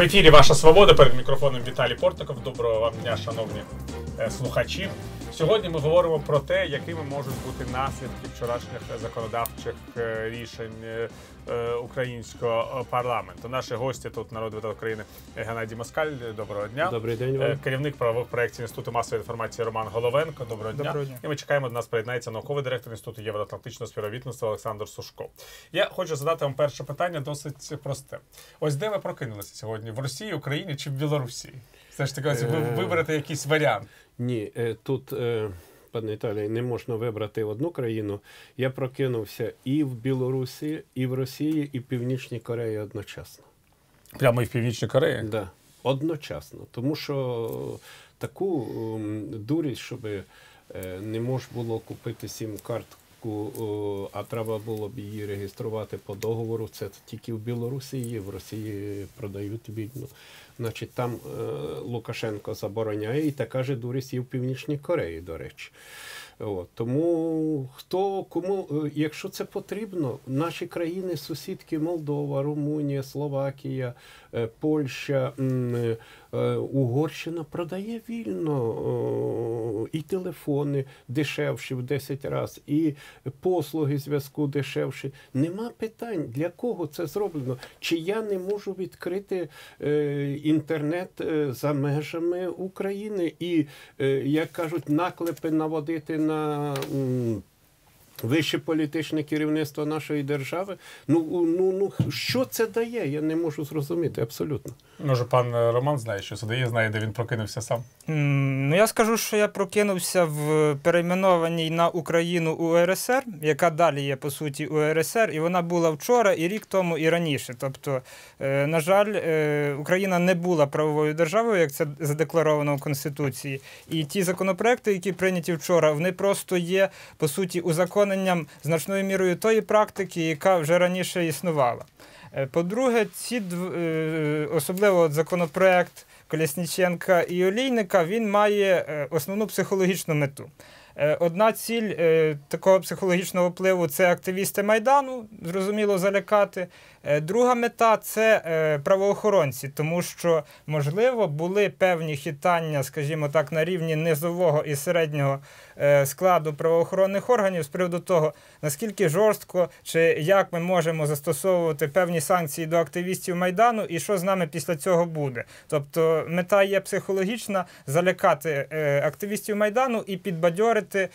В ефірі Ваша Свобода перед мікрофоном Віталій Портников. Доброго вам дня, шановні е, слухачі. Сьогодні ми говоримо про те, якими можуть бути наслідки вчорашніх законодавчих е, рішень е, українського парламенту. Наші гості тут народ депутат України Геннадій Москаль. Доброго дня. Добрий день вам. Керівник правових проєктів Інституту масової інформації Роман Головенко. Доброго дня. Доброго дня. І ми чекаємо до нас приєднається науковий директор Інституту євроатлантичного співробітництва Олександр Сушко. Я хочу задати вам перше питання досить просте. Ось де ви прокинулися сьогодні? В Росії, Україні чи в Білорусі? Все ж таки, ось ви виберете якийсь варіант. Ні, е, тут, е, пане Віталій, не можна вибрати одну країну. Я прокинувся і в Білорусі, і в Росії, і в Північній Кореї одночасно. Прямо і в Північній Кореї. Да, одночасно. Тому що таку ем, дурість, щоб е, не можна було купити сім-картку, а треба було б її реєструвати по договору. Це тільки в Білорусі є, в Росії продають вільно. Значить, там е, Лукашенко забороняє, і така же дурість є в Північній Кореї, до речі. От, тому хто кому, е, якщо це потрібно, наші країни, сусідки Молдова, Румунія, Словакія, е, Польща, е, Угорщина продає вільно і телефони дешевші в 10 разів, і послуги зв'язку дешевші. Нема питань, для кого це зроблено. Чи я не можу відкрити інтернет за межами України і, як кажуть, наклепи наводити на. М, Вище політичне керівництво нашої держави. Ну, ну, ну що це дає? Я не можу зрозуміти абсолютно. Може, пан е, Роман знає, що це дає, знає, де він прокинувся сам. Ну, я скажу, що я прокинувся в перейменованій на Україну УРСР, яка далі є по суті УРСР, і вона була вчора, і рік тому, і раніше. Тобто, е, на жаль, е, Україна не була правовою державою, як це задекларовано в Конституції. І ті законопроекти, які прийняті вчора, вони просто є по суті узаконенням значною мірою тої практики, яка вже раніше існувала. Е, По-друге, ці особливо законопроект Колесніченка і Олійника, він має е, основну психологічну мету. Е, Одна ціль е, такого психологічного впливу це активісти Майдану, зрозуміло, залякати. Е, Друга мета це е, правоохоронці, тому що, можливо, були певні хитання, скажімо так, на рівні низового і середнього е, складу правоохоронних органів з приводу того, наскільки жорстко чи як ми можемо застосовувати певні санкції до активістів Майдану, і що з нами після цього буде. Тобто мета є психологічна залякати активістів Майдану і підбадьорити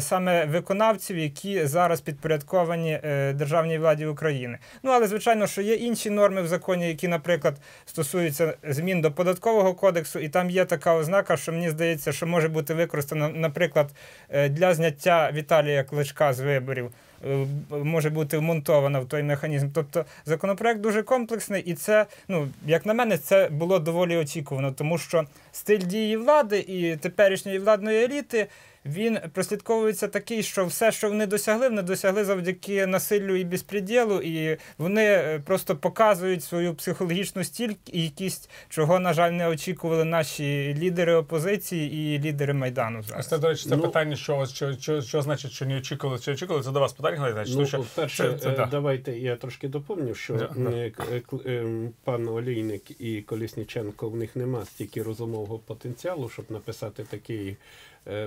саме виконавців, які зараз підпорядковані е, державній владі України. Ну але звичайно, що є інші норми в законі, які, наприклад, стосуються змін до податкового кодексу, і там є така ознака, що мені здається, що може бути використано, наприклад, е, для зняття Віталія Кличка з виборів. е, Може бути вмонтована в той механізм. Тобто законопроект дуже комплексний, і це, ну як на мене, це було доволі очікувано, тому що стиль дії влади і теперішньої владної еліти він прослідковується такий, що все, що вони досягли, вони досягли завдяки насиллю і безпреділу, і вони е, просто показують свою психологічну стійкість, чого, на жаль, не очікували наші лідери опозиції і лідери Майдану. Ось Зараз. це, до речі, це Ну- питання, що, що, що, що значить, що не очікували, чи очікували, це до вас питання, Геннадій Геннадійович, Ну, що перше, це- це е, да. давайте я трошки доповню, що Да, да. е, к- е, к- е, пан Олійник і Колісніченко в них нема стільки розумового потенціалу, щоб написати такий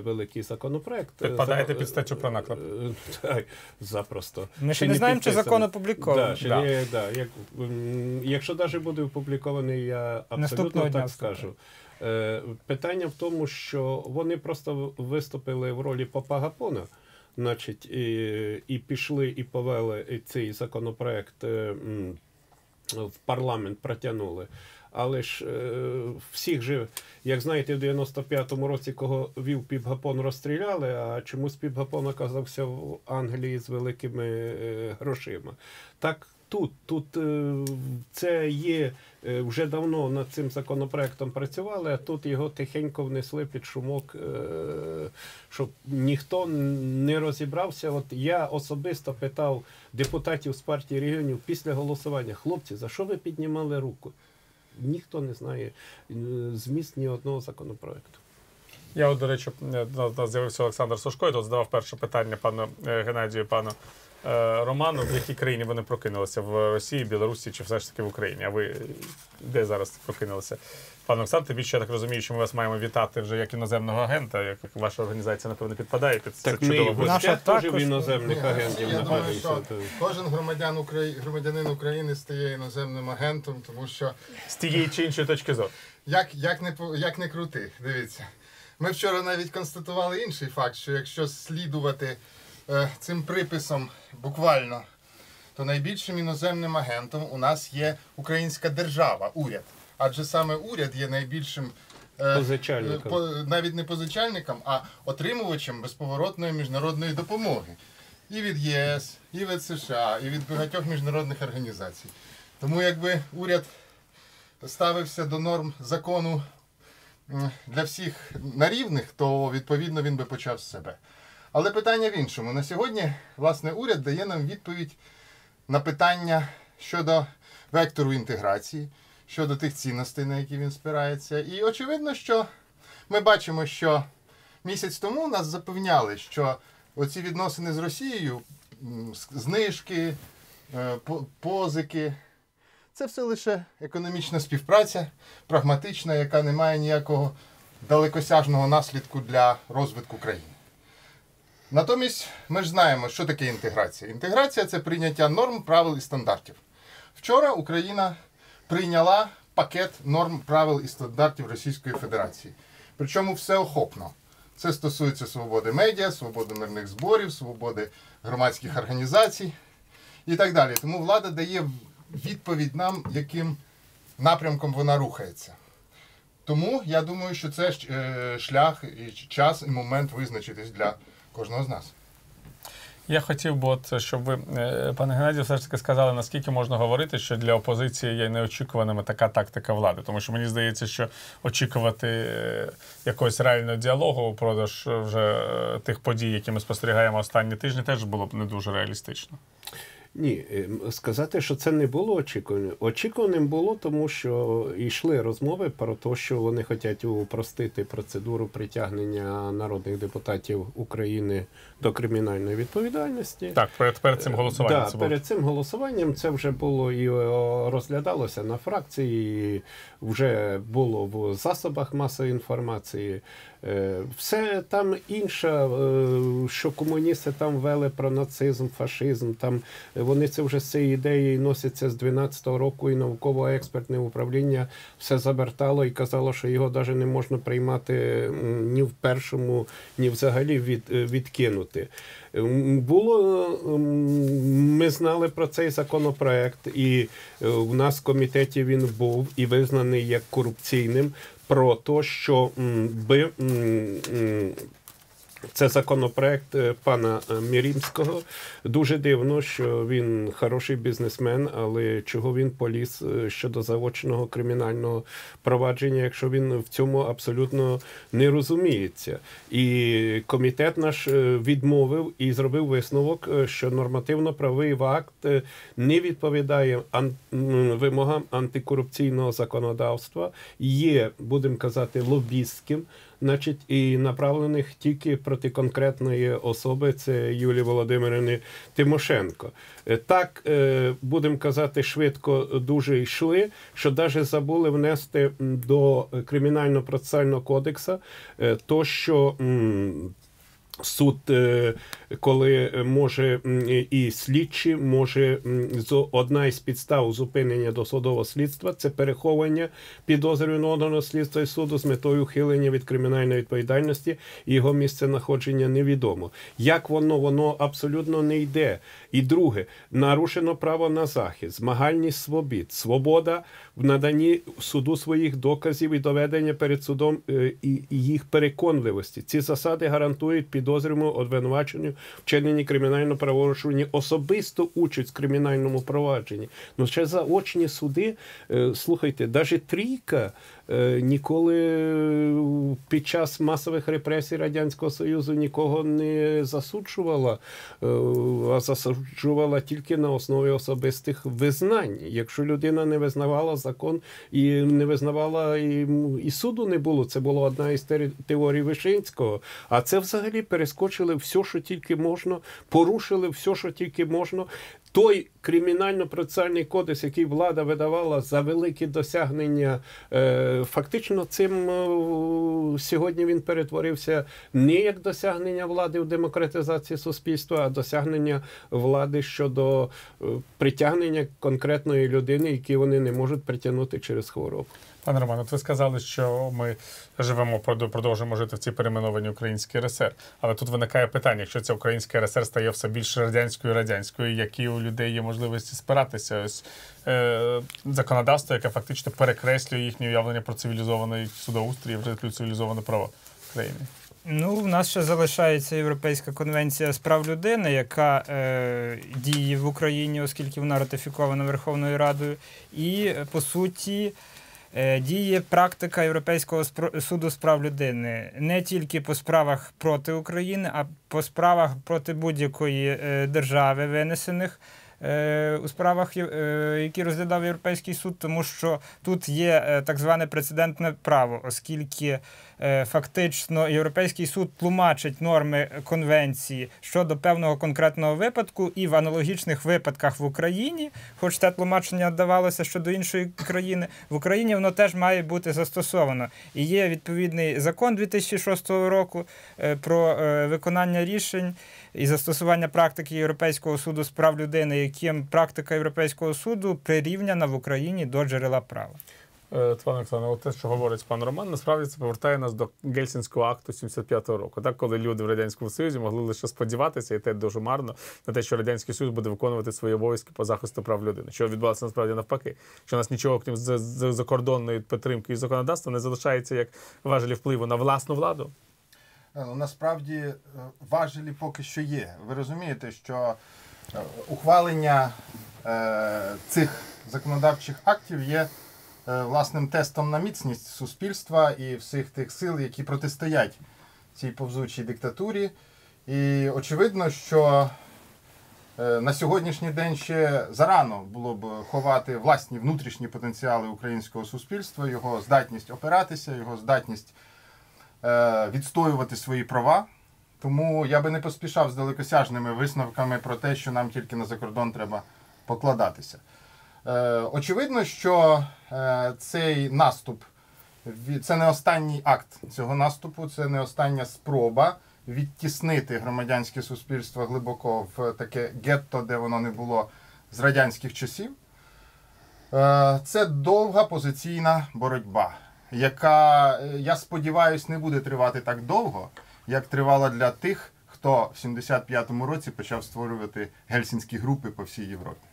великий законопроект. Підпадаєте За- під статтю про наклеп. Е, Так, запросто. Ми ще не знаємо, чи закон опублікований. Да, Да. да, як, якщо навіть буде опублікований, я абсолютно так скажу. Е, питання в тому, що вони просто виступили в ролі Попагапона, значить, і, і пішли і повели цей законопроект е, в парламент, протягнули. Але ж е, всіх же, як знаєте, в 95-му році, кого вів Піпгапон, розстріляли, а чомусь Піпгапон оказався в Англії з великими е, грошима. Так тут, тут е, це є вже давно над цим законопроектом працювали, а тут його тихенько внесли під шумок, щоб ніхто не розібрався. От я особисто питав депутатів з партії регіонів після голосування: хлопці, за що ви піднімали руку? Ніхто не знає е, зміст ні одного законопроекту. Я, от, до речі, е, з'явився Олександр Сушко, і тут задавав перше питання пану е, Геннадію, пану Роману, в якій країні вони прокинулися в Росії, Білорусі чи все ж таки в Україні. А ви е, де зараз прокинулися? Пане Олександр, тим більше я так розумію, що ми вас маємо вітати вже як іноземного агента, як ваша організація, напевно, підпадає під це Так чудово. Наша теж в іноземних агентів Я думаю, що кожен громадян Украї... громадянин України стає іноземним агентом, тому що З тієї чи іншої точки зору. як, як, не, по- як не крути, дивіться. Ми вчора навіть констатували інший факт, що якщо слідувати е, цим приписом буквально, то найбільшим іноземним агентом у нас є українська держава, уряд. Адже саме уряд є найбільшим е, Позичальником. е, навіть не позичальником, а отримувачем безповоротної міжнародної допомоги. І від ЄС, і від США, і від багатьох міжнародних організацій. Тому якби уряд ставився до норм закону для всіх на рівних, то відповідно він би почав з себе. Але питання в іншому. На сьогодні, власне, уряд дає нам відповідь на питання щодо вектору інтеграції, щодо тих цінностей, на які він спирається. І очевидно, що ми бачимо, що місяць тому нас запевняли, що оці відносини з Росією, знижки, е, по- позики, це все лише економічна співпраця, прагматична, яка не має ніякого далекосяжного наслідку для розвитку країни. Натомість ми ж знаємо, що таке інтеграція. Інтеграція це прийняття норм, правил і стандартів. Вчора Україна прийняла пакет норм, правил і стандартів Російської Федерації. Причому всеохопно. Це стосується свободи медіа, свободи мирних зборів, свободи громадських організацій і так далі. Тому влада дає відповідь нам, яким напрямком вона рухається. Тому я думаю, що це е, шлях і час і момент визначитись для кожного з нас. Я хотів би, от, щоб ви, е, пане Геннадію, все ж таки сказали, наскільки можна говорити, що для опозиції є неочікуваними така тактика влади. Тому що мені здається, що очікувати е, якогось реального діалогу упродовж вже е, тих подій, які ми спостерігаємо останні тижні, теж було б не дуже реалістично. Ні, ем, сказати, що це не було очікуваним. Очікуваним було, тому що йшли розмови про те, що вони хочуть упростити процедуру притягнення народних депутатів України до кримінальної відповідальності. Так, перед, перед цим голосуванням Да, це було. перед цим голосуванням це вже було і розглядалося на фракції, і вже було в засобах масової інформації. Е, Все там інше, е, що комуністи там вели про нацизм, фашизм. Там е, вони це вже з цією ідеєю носяться з 12-го року, і науково-експертне управління все завертало і казало, що його навіть не можна приймати ні в першому, ні взагалі від, відкинути. Було ми знали про цей законопроект, і в нас в комітеті він був і визнаний як корупційним. Про те, що би це законопроект е, пана е, Мірімського. Дуже дивно, що він хороший бізнесмен, але чого він поліз е, щодо заочного кримінального провадження, якщо він в цьому абсолютно не розуміється. І комітет наш відмовив і зробив висновок, що нормативно-правовий акт не відповідає вимогам антикорупційного законодавства, є, будемо казати, лобістським значить, і направлених тільки проти конкретної особи, це Юлії Володимирівни Тимошенко. Е, Так, е, будемо казати, швидко дуже йшли, що навіть забули внести до кримінально-процесуального кодексу е, то, що. Суд, коли може і слідчі, може одна із підстав зупинення досудового слідства це переховування підозрюваного до слідства і суду з метою ухилення від кримінальної відповідальності, його місце знаходження невідомо. Як воно, воно абсолютно не йде. І друге, нарушено право на захист, змагальність свобід, свобода в наданні суду своїх доказів і доведення перед судом е, і їх переконливості. Ці засади гарантують підозрюваному обвинуваченню вчиненні кримінального правопорушення, особисту участь в кримінальному провадженні. Ну ще заочні суди, е, слухайте, навіть трійка е, ніколи е, під час масових репресій Радянського Союзу нікого не засуджувала, а засуджувала тільки на основі особистих визнань. Якщо людина не визнавала закон і не визнавала і, і суду не було, це була одна із теорій Вишинського. А це взагалі перескочили все, що тільки можна, порушили все, що тільки можна. Той кримінально-процесуальний кодекс, який влада видавала за великі досягнення, е, фактично цим е, сьогодні він перетворився не як досягнення влади в демократизації суспільства, а досягнення влади щодо е, притягнення конкретної людини, які вони не можуть притягнути через хворобу. Пане Роман, ви сказали, що ми живемо, продо- продовжуємо жити в цій перейменованій українській РСР. Але тут виникає питання: якщо ця українська РСР стає все більш радянською радянською, які у людей є можливості спиратися? Ось е, законодавство, яке фактично перекреслює їхнє уявлення про цивілізований судоустрій, про цивілізоване право країни. Ну, в нас ще залишається Європейська конвенція з прав людини, яка е, діє в Україні, оскільки вона ратифікована Верховною Радою. І, е, по суті, діє практика Європейського суду з прав людини не тільки по справах проти України, а по справах проти будь-якої е, держави, винесених. Е, У справах, е, які розглядав Європейський суд, тому що тут є е, так зване прецедентне право, оскільки фактично Європейський суд тлумачить норми конвенції щодо певного конкретного випадку, і в аналогічних випадках в Україні, хоч те тлумачення давалося щодо іншої країни, в Україні воно теж має бути застосовано. І є відповідний закон 2006 року про виконання рішень і застосування практики Європейського суду з прав людини, яким практика Європейського суду прирівняна в Україні до джерела права. Пане Оксано, те, що говорить пан Роман, насправді це повертає нас до Гельсінського акту 75-го року, так коли люди в радянському союзі могли лише сподіватися, і те дуже марно на те, що радянський союз буде виконувати свої обов'язки по захисту прав людини. Що відбувалося насправді навпаки, що у нас нічого крім закордонної підтримки і законодавства не залишається як важелі впливу на власну владу. Е, Насправді е, важелі поки що є. Ви розумієте, що е, ухвалення цих законодавчих актів є власним тестом на міцність суспільства і всіх тих сил, які протистоять цій повзучій диктатурі. І очевидно, що на сьогоднішній день ще зарано було б ховати власні внутрішні потенціали українського суспільства, його здатність опиратися, його здатність відстоювати свої права. Тому я би не поспішав з далекосяжними висновками про те, що нам тільки на закордон треба покладатися. Е, очевидно, що е, цей наступ це не останній акт цього наступу, це не остання спроба відтіснити громадянське суспільство глибоко в таке гетто, де воно не було з радянських часів. Е, Це довга позиційна боротьба, яка, е, я сподіваюся, не буде тривати так довго, як тривала для тих, хто в 75-му році почав створювати гельсінські групи по всій Європі.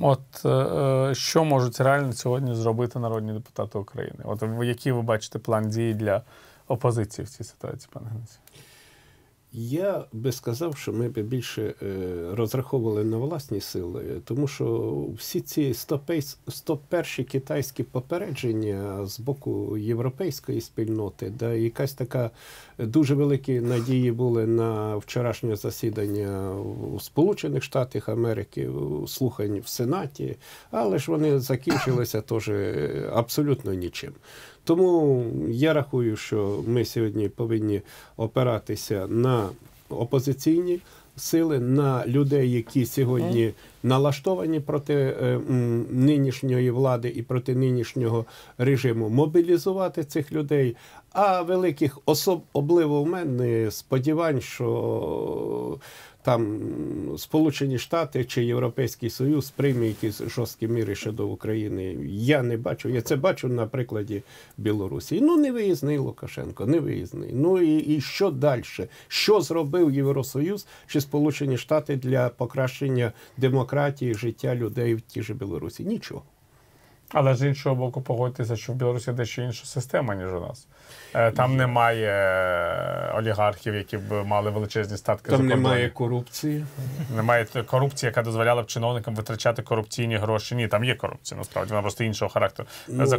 От е, що можуть реально сьогодні зробити народні депутати України? От який ви бачите план дії для опозиції в цій ситуації, пане Геннадій? Я би сказав, що ми б більше е, розраховували на власні сили, тому що всі ці 101 101 китайські попередження з боку європейської спільноти, де якась така дуже великі надії були на вчорашнє засідання у Сполучених Штатах Америки, слухань в Сенаті, але ж вони закінчилися теж абсолютно нічим. Тому я рахую, що ми сьогодні повинні опиратися на опозиційні сили, на людей, які сьогодні налаштовані проти е, нинішньої влади і проти нинішнього режиму, мобілізувати цих людей. А великих особливо в мене сподівань, що там Сполучені Штати чи Європейський Союз прийме якісь жорсткі міри щодо України. Я не бачу. Я це бачу на прикладі Білорусі. Ну не виїзний Лукашенко, не виїзний. Ну і, і що далі? Що зробив Євросоюз чи Сполучені Штати для покращення демократії, життя людей в тій же Білорусі? Нічого. Але з іншого боку, погодьтеся, що в Білорусі дещо інша система, ніж у нас. Е, Там немає олігархів, які б мали величезні статки за Там кордоном. немає корупції. Немає корупції, яка дозволяла б чиновникам витрачати корупційні гроші. Ні, там є корупція, насправді вона просто іншого характеру. Ну, За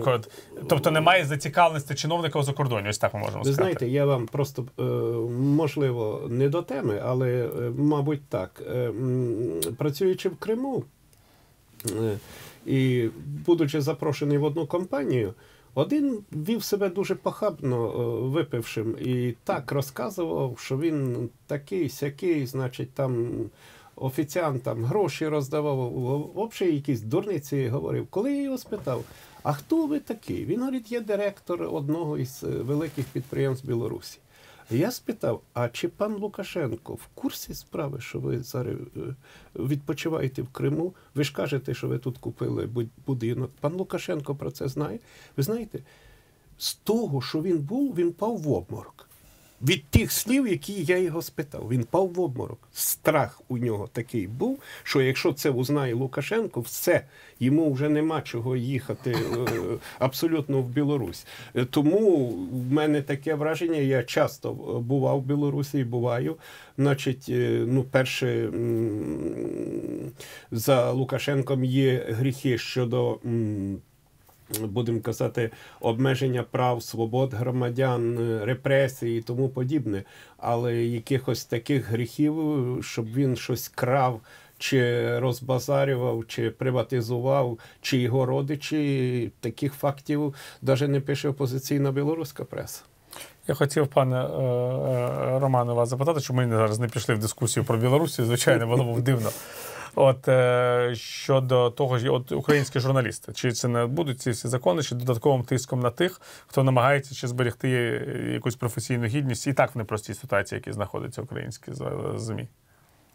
тобто немає зацікавленості чиновника у закордоні. Ось так ми можемо Ви сказати. знаєте, я вам просто е, можливо не до теми, але е, мабуть так. Працюючи в Криму і будучи запрошений в одну компанію, один вів себе дуже похабно е, випившим і так розказував, що він такий сякий, значить, там офіціантам гроші роздавав, взагалі якісь дурниці говорив. Коли я його спитав, а хто ви такий? Він говорить, є директор одного із е, великих підприємств Білорусі. Я спитав: а чи пан Лукашенко в курсі справи, що ви зараз е, відпочиваєте в Криму? Ви ж кажете, що ви тут купили буд- будинок. Пан Лукашенко про це знає. Ви знаєте, з того, що він був, він пав в обморок. Від тих слів, які я його спитав, він пав в обморок. Страх у нього такий був, що якщо це узнає Лукашенко, все, йому вже нема чого їхати е, абсолютно в Білорусь. Е, Тому в мене таке враження, я часто е, бував в Білорусі і буваю. Значить, ну, перше, за Лукашенком є гріхи щодо. Будемо казати, обмеження прав, свобод громадян, е, репресії і тому подібне. Але якихось таких гріхів, щоб він щось крав. Чи розбазарював, чи приватизував, чи його родичі, таких фактів навіть не пише опозиційна білоруська преса. Я хотів, пане е, е, Романе, вас запитати, чому ми зараз не пішли в дискусію про Білорусі. Звичайно, було б дивно. От е, щодо того ж, от українські журналісти, чи це не будуть ці всі закони, чи додатковим тиском на тих, хто намагається чи зберегти якусь професійну гідність і так в непростій ситуації, які знаходяться українські змі.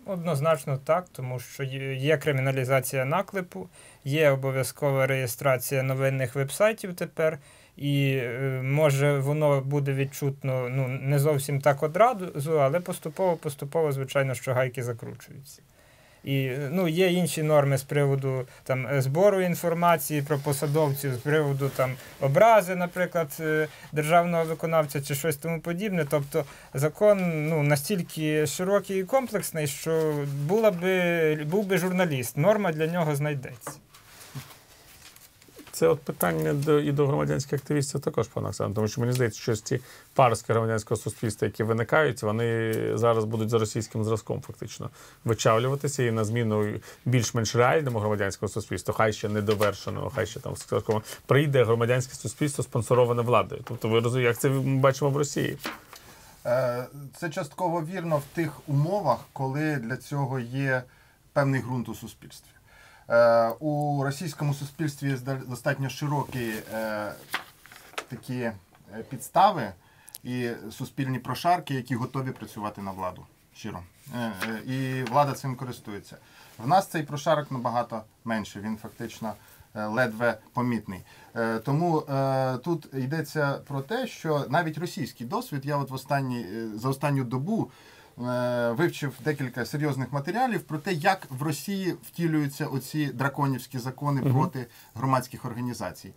Однозначно так, тому що є криміналізація наклепу, є обов'язкова реєстрація новинних вебсайтів тепер, і е, може воно буде відчутно ну, не зовсім так одразу, але поступово-поступово, звичайно, що гайки закручуються. І ну, є інші норми з приводу там, е, збору інформації про посадовців, з приводу там, образи, наприклад, е, державного виконавця чи щось тому подібне. Тобто закон ну, настільки широкий і комплексний, що була би, був би журналіст, норма для нього знайдеться. Це от питання до і до громадянських активістів також, пане Оксано, тому що мені здається, що ці паростки громадянського суспільства, які виникають, вони зараз будуть за російським зразком фактично вичавлюватися і на зміну більш-менш реальному громадянському суспільству, хай ще недовершеного, хай ще там скажімо, прийде громадянське суспільство спонсороване владою. Тобто ви розумієте, як це ми бачимо в Росії. Е, Це частково вірно в тих умовах, коли для цього є певний ґрунт у суспільстві. Е, У російському суспільстві достатньо широкі е, такі е, підстави і суспільні прошарки, які готові працювати на владу. Щиро. І влада цим користується. В нас цей прошарок набагато менше, він фактично ледве помітний. Тому тут йдеться про те, що навіть російський досвід, я от в останні, за останню добу вивчив декілька серйозних матеріалів про те, як в Росії втілюються оці драконівські закони проти громадських організацій.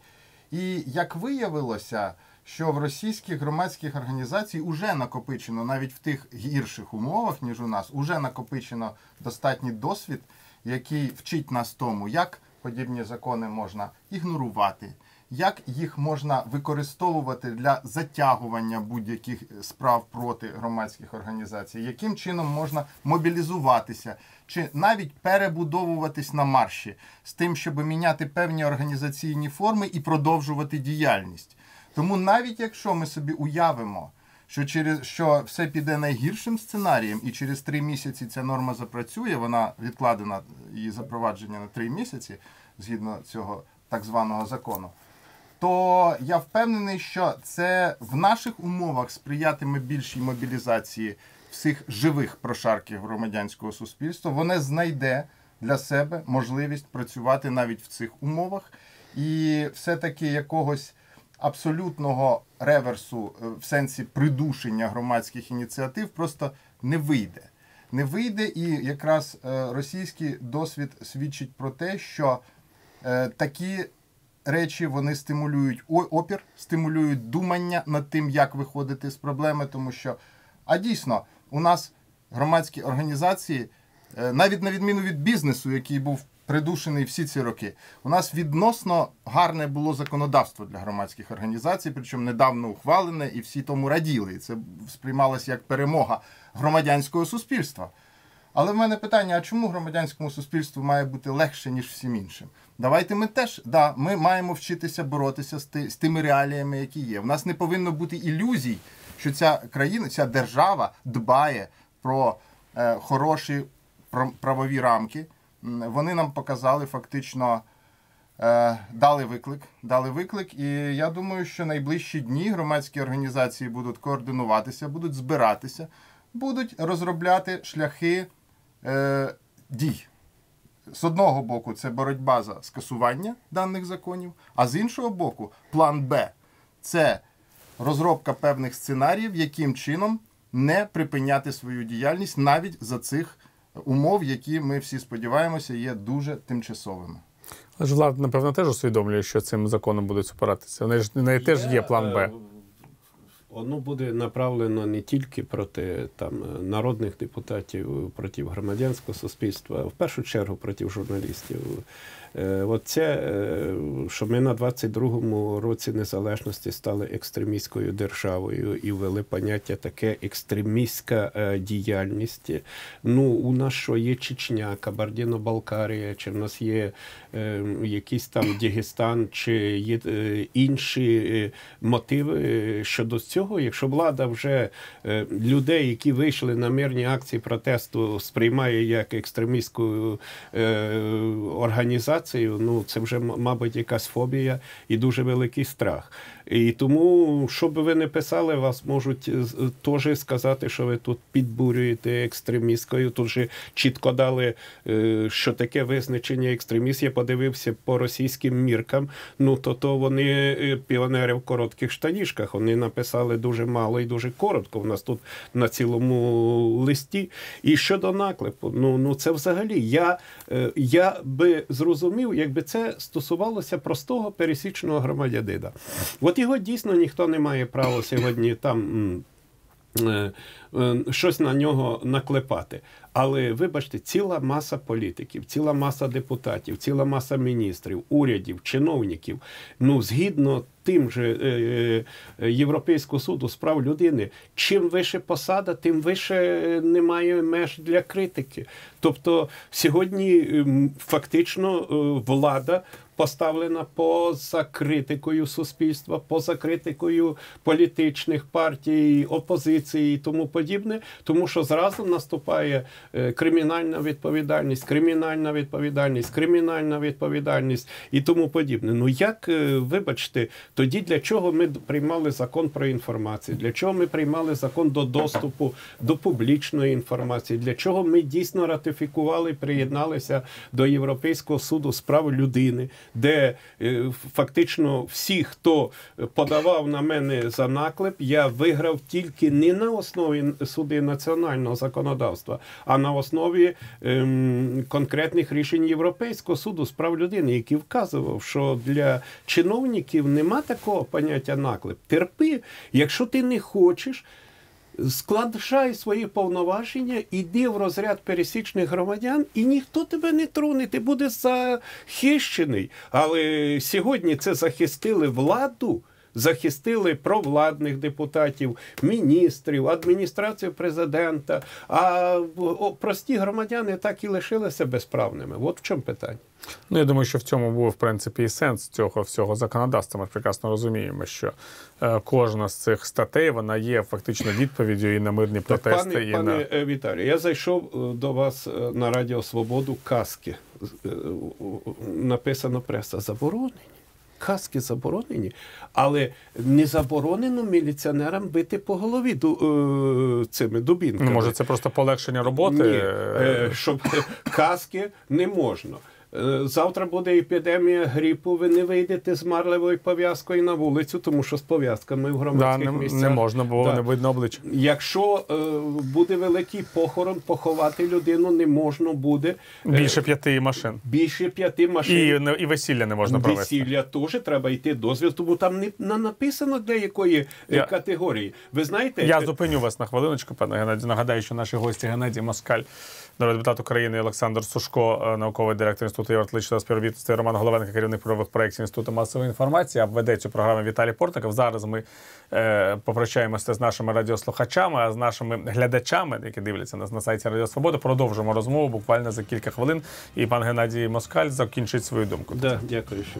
І як виявилося, що в російських громадських організацій вже накопичено, навіть в тих гірших умовах, ніж у нас, уже накопичено достатній досвід, який вчить нас тому, як подібні закони можна ігнорувати, як їх можна використовувати для затягування будь-яких справ проти громадських організацій, яким чином можна мобілізуватися, чи навіть перебудовуватись на марші з тим, щоб міняти певні організаційні форми і продовжувати діяльність. Тому навіть якщо ми собі уявимо, що через що все піде найгіршим сценарієм, і через три місяці ця норма запрацює, вона відкладена її запровадження на три місяці згідно цього так званого закону. То я впевнений, що це в наших умовах сприятиме більшій мобілізації всіх живих прошарків громадянського суспільства. Воно знайде для себе можливість працювати навіть в цих умовах, і все-таки якогось абсолютного реверсу е, в сенсі придушення громадських ініціатив просто не вийде. Не вийде, і якраз е, російський досвід свідчить про те, що е, такі речі вони стимулюють опір, стимулюють думання над тим, як виходити з проблеми, тому що, а дійсно, у нас громадські організації, е, навіть на відміну від бізнесу, який був придушений всі ці роки, у нас відносно гарне було законодавство для громадських організацій, причому недавно ухвалене, і всі тому раділи. Це сприймалося як перемога громадянського суспільства. Але в мене питання: а чому громадянському суспільству має бути легше, ніж всім іншим? Давайте ми теж да, ми маємо вчитися боротися з, ти, з тими реаліями, які є. У нас не повинно бути ілюзій, що ця країна, ця держава дбає про е, хороші правові рамки. Вони нам показали фактично. Е, дали виклик, дали виклик, і я думаю, що найближчі дні громадські організації будуть координуватися, будуть збиратися, будуть розробляти шляхи е, дій. З одного боку, це боротьба за скасування даних законів, а з іншого боку, план Б це розробка певних сценаріїв, яким чином не припиняти свою діяльність навіть за цих умов, які ми всі сподіваємося, є дуже тимчасовими. Але ж влада, напевно, теж усвідомлює, що цим законом будуть супиратися. Вони ж в неї теж є план Б. Воно буде направлено не тільки проти там народних депутатів, проти громадянського суспільства, а в першу чергу проти журналістів. Е, От це, е, що ми на 22-му році незалежності стали екстремістською державою і ввели поняття таке екстремістська е, діяльність. Ну, у нас що є Чечня, Кабардіно-Балкарія, чи в нас є якийсь там Дагестан, чи є інші мотиви щодо цього. Якщо влада вже людей, які вийшли на мирні акції протесту, сприймає як екстремістську е, організацію, ну це вже, мабуть, якась фобія і дуже великий страх. І тому, що би ви не писали, вас можуть е, теж сказати, що ви тут підбурюєте екстремісткою. Тут же чітко дали, е, що таке визначення екстреміст. Я подивився по російським міркам. Ну то то вони е, піонери в коротких штанішках. Вони написали дуже мало і дуже коротко. У нас тут на цілому листі. І щодо наклепу, ну ну це взагалі я, е, я би зрозумів, якби це стосувалося простого пересічного громадянина. От його дійсно ніхто не має права сьогодні там. е, е, Щось на нього наклепати. Але вибачте, ціла маса політиків, ціла маса депутатів, ціла маса міністрів, урядів, чиновників. Ну, згідно тим же е, е, Європейського суду з прав людини, чим вище посада, тим вище немає меж для критики. Тобто сьогодні ем, фактично е, влада поставлена поза критикою суспільства, поза критикою політичних партій, опозиції і тому подібне, тому що зразу наступає е, кримінальна відповідальність, кримінальна відповідальність, кримінальна відповідальність і тому подібне. Ну як е, вибачте, тоді для чого ми приймали закон про інформацію? Для чого ми приймали закон до доступу до публічної інформації? Для чого ми дійсно ратифікували, приєдналися до Європейського суду з прав людини, де е, фактично всі, хто подавав на мене за наклеп, я виграв тільки не на основі суди національного законодавства, а на основі ем, конкретних рішень Європейського суду з прав людини, який вказував, що для чиновників нема такого поняття наклеп. Терпи, якщо ти не хочеш. Складшай свої повноваження, іди в розряд пересічних громадян, і ніхто тебе не троне, ти будеш захищений. Але сьогодні це захистили владу, захистили провладних депутатів, міністрів, адміністрацію президента. А прості громадяни так і лишилися безправними. От в чому питання. Ну, я думаю, що в цьому був в принципі і сенс цього всього законодавства. Ми прекрасно розуміємо, що е, кожна з цих статей вона є фактично відповіддю і на мирні Так, протести, пане, і пане на е, Віталію, я зайшов е, до вас е, на Радіо Свободу каски. Е, Написано преса заборонені. Каски заборонені, але не заборонено міліціонерам бити по голові ду, е, цими дубінками. ну, може це просто полегшення роботи. Ні, е, е, щоб каски не можна. Е, завтра буде епідемія грипу, ви не вийдете з марливою пов'язкою на вулицю, тому що з пов'язками в Да, не, місцях. не можна, бо Да. не видно обличчя. Якщо е, буде великий похорон, поховати людину не можна буде е, Більше п'яти машин. більше п'яти машин. І, і весілля не можна провести. Весілля теж треба йти дозвіл, тому там не, написано для якої е, Я- категорії. Ви знаєте, Я зупиню вас на хвилиночку, пане Геннадію. Нагадаю, що наші гості Геннадій Москаль, народний депутат України, Олександр Сушко, е, науковий директор інституту євроатлантичного співробітництва, і Роман Головенко, керівник правових проєктів інституту масової інформації. А веде цю програму Віталій Портников. Зараз ми е, попрощаємося з нашими радіослухачами, а з нашими глядачами, які дивляться нас на сайті Радіо Свобода. Продовжимо розмову буквально за кілька хвилин. І пан Геннадій Москаль закінчить свою думку. Да, дякую, що.